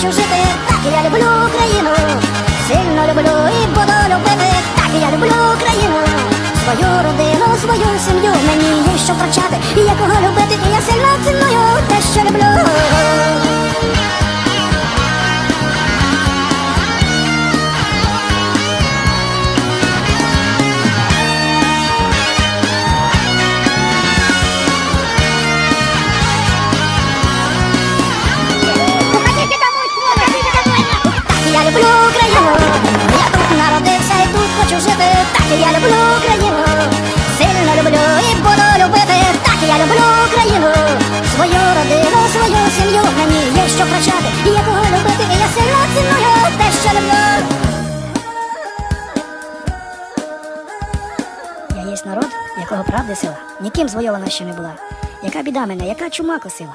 хочу жити, так я люблю Україну. Сильно люблю і буду любити, так я люблю Україну. Свою родину, свою сім'ю, мені є що втрачати, і якого любити, і я сильно ціную Так я люблю Україну. Сильно люблю і буду любити. Так я люблю Україну. Свою родину, свою сім'ю. Мені є що втрачати. І я кого любити, і я сильно ціную те, що люблю. Я єсть народ, якого правди сила, ніким звойована ще не була. Яка біда мене, яка чума косила.